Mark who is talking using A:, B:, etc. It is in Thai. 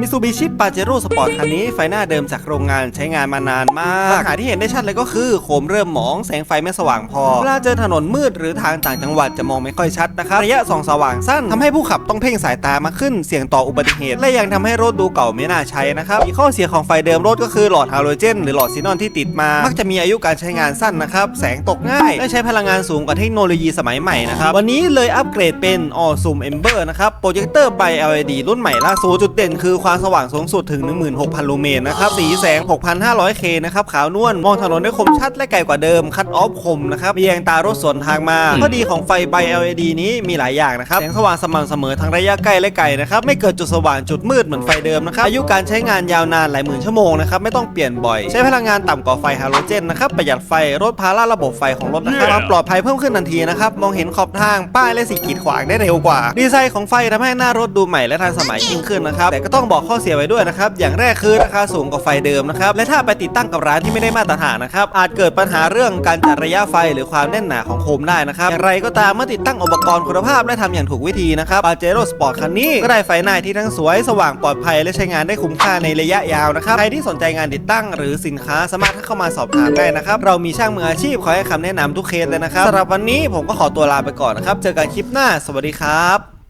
A: มิซูบิชิปาเจโร่สปอร์ตคันนี้ไฟหน้าเดิมจากโรงงานใช้งานมานานมากปัญหาที่เห็นได้ชัดเลยก็คือ โคมเริ่มหมองแสงไฟไม่สว่างพอ เวลาเจอถนนมืดหรือทางต่างจังหวัดจะมองไม่ค่อยชัดนะครับ ระยะส่องสว่างสั้นทำให้ผู้ขับต้องเพ่งสายตามากขึ้นเสี่ยงต่ออุบัติเหตุ และยังทำให้รถดูเก่าไม่น่าใช้นะครับอีกข้อเสียของไฟเดิมรถก็คือหลอดฮาโลเจน หรือหลอดซีนอนที่ติดมา มักจะมีอายุการใช้งานสั้นนะครับแสงตกง่ายและใช้พลังงานสูงกว่าเทคโนโลยีสมัยใหม่นะครับวันนี้เลยอัปเกรดเป็น All Zoom Ember นะครับโปรเจคเตอร์ไบ LED รุ่นใหม่ล่าสุดจุดเด่นคือความสว่างสูงสุดถึง 16,000 ลูเมนนะครับ สีแสง 6,500K นะครับ ขาวนวล มองถนนได้คมชัดและไกลกว่าเดิม คัดออฟคมนะครับมีแยงตารถสวนทางมา ข้อดีของไฟไบ LED นี้มีหลายอย่างนะครับ แสงสว่างสม่ำเสมอทั้งระยะใกล้และไกลนะครับ ไม่เกิดจุดสว่างจุดมืดเหมือนไฟเดิมนะครับ อายุการใช้งานยาวนานหลายหมื่นชั่วโมงนะครับ ไม่ต้องเปลี่ยนบ่อย ใช้พลังงานต่ำกว่าไฟฮาโลเจนนะครับ ประหยัดไฟ ลดภาระระบบไฟของรถนะครับความปลอดภัยเพิ่มขึ้นทันทีนะครับ มองเห็นขอบทาง ป้ายและสิ่งกีดขวางได้เร็วกว่า ดีไซน์ของไฟทำให้หน้ารถดูใหม่และทันสมัยยิ่งขึ้นนะครับ แต่ก็ต้องบอกอกข้อเสียไว้ด้วยนะครับ อย่างแรกคือราคาสูงกว่าไฟเดิมนะครับ และถ้าไปติดตั้งกับร้านที่ไม่ได้มาตรฐานนะครับ อาจเกิดปัญหาเรื่องการจัดระยะไฟหรือความแน่นหนาของโคมได้นะครับอย่างไรก็ตามเมื่อติดตั้งอุปกรณ์คุณภาพและทำอย่างถูกวิธีนะครับปาเจโร่สปอร์ตคันนี้ก็ได้ไฟหน้าที่ทั้งสวยสว่างปลอดภัยและใช้งานได้คุ้มค่าในระยะยาวนะครับใครที่สนใจงานติดตั้งหรือสินค้าสามารถเข้ามาสอบถามได้นะครับเรามีช่างมืออาชีพคอยให้คำแนะนำทุกเคสเลยนะครับสำหรับวันนี้ผมก็ขอตัวลาไปก่อนนะครับเจอกันคลิปหน้า สวัสดีครับ